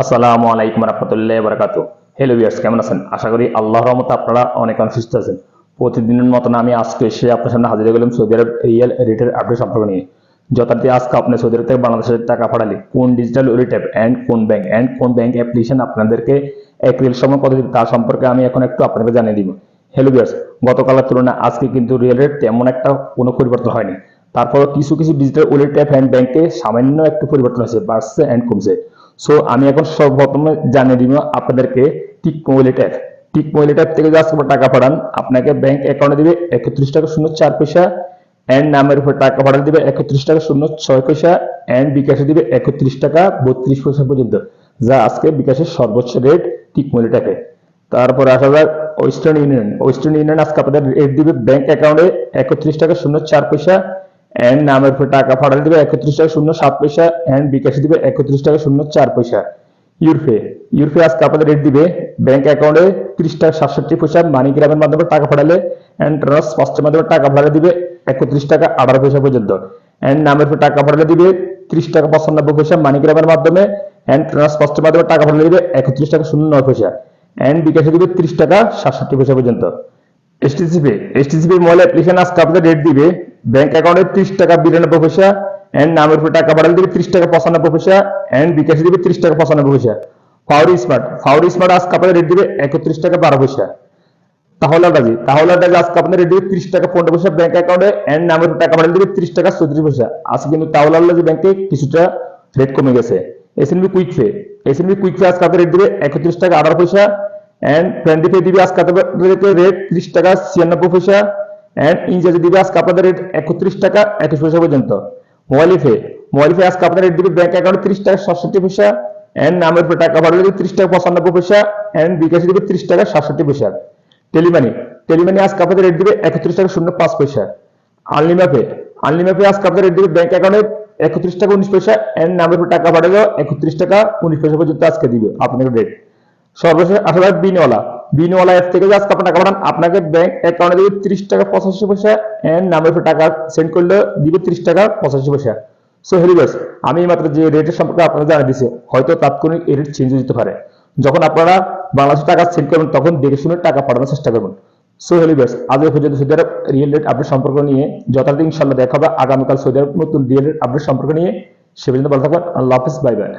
আসসালামু আলাইকুম রহমতুল্লাহ বরকাত হ্যালো ভিউয়ার্স কেমন আছেন? আশা করি আল্লাহর রহমতে আপনারা অনেক অনেক সুস্থ আছেন। প্রতিদিনের মতন আমি আজকে এসে আপনার সামনে হাজির গেলাম সৌদি আরব রিয়েল রেটের আপডেট সম্পর্কে নিয়ে। যথার্থে আজকে আপনি সৌদি আরব থেকে বাংলাদেশের টাকা পাঠালে কোন ডিজিটাল ওয়ালেট অ্যাপ অ্যান্ড কোন ব্যাংক অ্যান্ড কোন ব্যাংক অ্যাপ্লিকেশন আপনাদেরকে এপ্রিল সময় কত দিবে তার সম্পর্কে আমি এখন একটু আপনাদের জানিয়ে দিব। হ্যালো ভিউয়ার্স গতকালের তুলনায় আজকে কিন্তু রিয়েল রেট তেমন একটা কোনো পরিবর্তন হয়নি। তারপরে কিছু কিছু ডিজিটাল ওয়ালেট অ্যাপ অ্যান্ড ব্যাংকে সামান্য একটু পরিবর্তন হয়েছে, বাড়ছে অ্যান্ড কমছে। সো আমি এখন সর্বপ্রথমে জানিয়ে দিব আপনাদেরকে tick mobile tap tick mobile tap থেকে যে টাকা পাঠান, আপনাকে ব্যাংক অ্যাকাউন্টে দিবে একত্রিশ টাকা শূন্য চার পয়সা এন্ড নামের উপর টাকা পাঠাতে দিবে একত্রিশ টাকা শূন্য ছয় পয়সা এন্ড বিকাশে দিবে একত্রিশ টাকা বত্রিশ পয়সা পর্যন্ত। যা আজকে বিকাশের সর্বোচ্চ রেট টিক মোবাইল ট্যাপে তারপরে আসা যাক ওয়েস্টার্ন ইউনিয়ন ওয়েস্টার্ন ইউনিয়ন আজকে আপনাদের রেট দিবে ব্যাংক অ্যাকাউন্টে একত্রিশ টাকা শূন্য চার পয়সা এন্ড নামের উপর টাকা পাঠাতে দিবে একত্রিশ টাকা শূন্য, সাত পয়সা। এন্ড বিকাশে দিবে একত্রিশ টাকা শূন্য, চার পয়সা। ইউরফে ইউরফে আজকে আপনাদের রেট দিবে ব্যাংক অ্যাকাউন্টে ত্রিশ টাকা সাতষট্টি পয়সা মানি গ্রামের মাধ্যমে টাকা পাঠালে এন্ড ট্রান্স ফার্স্টের মাধ্যমে টাকা পাঠালে দিবে একত্রিশ টাকা আঠারো পয়সা পর্যন্ত। এন্ড নামের উপর টাকা পাঠালে দিবে ত্রিশ টাকা পঁচানব্বই পয়সা মানি গ্রামের মাধ্যমে এন্ড ট্রান্স ফার্স্টের মাধ্যমে টাকা পাঠালে দিবে একত্রিশ টাকা শূন্য নয় পয়সা। এন্ড বিকাশে দিবে ত্রিশ টাকা সাতষট্টি পয়সা পর্যন্ত। এসটিসিপি এসটিসিপি মোবাইল অ্যাপ্লিকেশন আজকে আপনাদের রেট দিবে ব্যাংক অ্যাকাউন্টে ত্রিশ টাকা বিরানব্বই পয়সা এন্ড নামের উপর টাকা পাঠালে দিবে ত্রিশ টাকা পঁচানব্বই পয়সা এন্ড বিকাশে দিবে ত্রিশ টাকা পঁচানব্বই পয়সা। ফাউরি স্মার্ট ফাউরি স্মার্ট আজকে আপনাদের রেট দিবে একত্রিশ টাকা বারো পয়সা। তাহলে ডাজি তাহলে ডাজি আজকে আপনাদের রেট দিবে ত্রিশ টাকা পনেরো পয়সা ব্যাংক অ্যাকাউন্টে এন্ড নামের উপর টাকা পাঠালে দিবে ত্রিশ টাকা চৌত্রিশ পয়সা। আজকে কিন্তু তাহলে ডাজি ব্যাংকে কিছুটা রেট কমে গেছে। SNB quick pay SNB quick pay আজকে আপনাদের রেট দিবে একত্রিশ টাকা আঠারো পয়সা এন্ড টোয়েন্টি পে দিবে আজকে রেট ত্রিশ টাকা ছিয়ানব্বই পয়সা এন্ড ইনচার্জ দিবে আজকে আপনাদের রেট একত্রিশ টাকা একুশ পয়সা পর্যন্ত। মোবাইল পে মোবাইল পে আজকে আপনাদের রেট দিবে ব্যাংক অ্যাকাউন্টে ত্রিশ টাকা সাতষট্টি পয়সা এন্ড নামের উপর টাকা পাঠালে দিবে ত্রিশ টাকা পঁচানব্বই পয়সা এন্ড বিকাশে দিবে ত্রিশ টাকা সাতষট্টি পয়সা। টেলিমানি টেলিমানি আজকে আপনাদের রেট দিবে একত্রিশ টাকা শূন্য পাঁচ পয়সা। আনলিমা পে আনলিমা পে আজকে আপনাদের রেট দিবে ব্যাংক অ্যাকাউন্টে একত্রিশ টাকা উনিশ পয়সা এন্ড নামের উপর টাকা পাঠালে একত্রিশ টাকা উনিশ পয়সা পর্যন্ত আজকে দিবে আপনাদের রেট সর্বশেষ যাক বিনওয়ালা বিনওয়ালা অ্যাপ থেকে আজকে আপনার টাকা পাঠান আপনাকে ব্যাংক অ্যাকাউন্টে দিবে ত্রিশ টাকা পঁচাশি পয়সা এন্ড নামের উপর টাকা সেন্ড করলে দিবে ত্রিশ টাকা পঁচাশি পয়সা। সো হেরিবাস আমি মাত্র যে রেটের সম্পর্কে আপনারা জানিয়ে দিচ্ছি হয়তো তাৎক্ষণিক এই রেট চেঞ্জ হতে পারে। যখন আপনারা বাংলাদেশের টাকা সেন্ড করবেন, তখন দেখে শুনে টাকা পাঠানোর চেষ্টা করবেন। সো হেলিবাস আজ পর্যন্ত Saudi Arab riyal rate update সম্পর্ক নিয়ে যথার্থ ইনশাল্লাহ দেখা হবে। আগামীকাল সৌদি আরব নতুন রিয়েল রেট আপডেট সম্পর্ক নিয়ে। সে পর্যন্ত ভালো থাকবেন। আল্লাহ হাফিজ বাই বাই